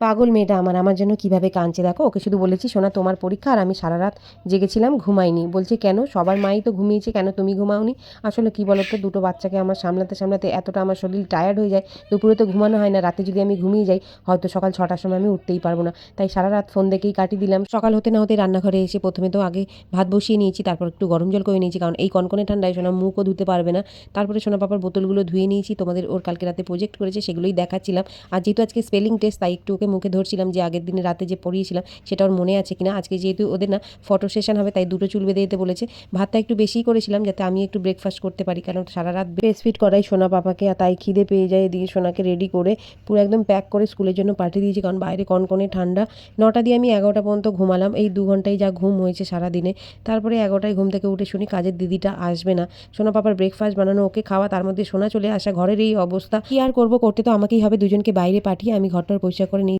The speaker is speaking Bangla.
পাগল মেয়েটা আমার আমার জন্য কীভাবে কাঁদছে দেখো? ওকে শুধু বলেছি, শোনা, তোমার পরীক্ষা আর আমি সারা রাত জেগেছিলাম, ঘুমাইনি। বলছে, কেন? সবার মাই তো ঘুমিয়েছে, কেন তুমি ঘুমাওনি? আসলে কি বলো তো দুটো বাচ্চাকে আমার সামলাতে সামলাতে এতটা আমার শরীর টায়ার্ড হয়ে যায়, দুপুরে তো ঘুমানো হয় না, রাতে যদি আমি ঘুমিয়ে যাই, হয়তো সকাল ছটার সময় আমি উঠতেই পারব না। তাই সারা রাত ফোন দেখেই কাটিয়ে দিলাম। সকাল হতে না হতে রান্নাঘরে এসে প্রথমে তো আগে ভাত বসিয়ে নিয়েছি, তারপর একটু গরম জল করে নিয়েছি, কারণ এই কনকনে ঠান্ডায় সোনা মুখও ধুতে পারবে না। তারপরে সোনা পাপার বোতলগুলো ধুয়ে নিয়েছি, তোমাদের ওর কালকে রাতে প্রজেক্ট করেছে, সেগুলোই দেখাচ্ছিলাম। আর যেহেতু আজকে স্পেলিং টেস্ট তাই একটু ওকে মুখে ধরছিলাম যে আগের দিনে রাতে যে পড়িয়েছিলাম সেটা ওর মনে আছে কিনা? আজকে যেহেতু ওদের না ফটো সেশন হবে, তাই দুটো চুল বেঁধে দিতে বলেছে। ভাতটা একটু বেশিই করেছিলাম যাতে আমি একটু ব্রেকফাস্ট করতে পারি, কারণ সারা রাত ফিট করাই সোনা পাপাকে, আর তাই খিদে পেয়ে যায় দিয়ে সোনাকে রেডি করে পুরো একদম প্যাক করে স্কুলের জন্য পাঠিয়ে দিয়েছি, কারণ বাইরে কনকনে ঠান্ডা। নটা দিয়ে আমি এগারোটা পর্যন্ত ঘুমালাম, এই দু ঘন্টায় যা ঘুম হয়েছে সারা দিনে তারপরে এগারোটায় ঘুম থেকে উঠে শুনি কাজের দিদিটা আসবে না। সোনা পাপার ব্রেকফাস্ট বানানো, ওকে খাওয়া, তার মধ্যে সোনা চলে আসা, ঘরের এই অবস্থা। কি আর করব, করতে তো আমাকেই হবে, দুজনকে বাইরে পাঠিয়ে আমি ঘরটার পরিষ্কার করে নিই।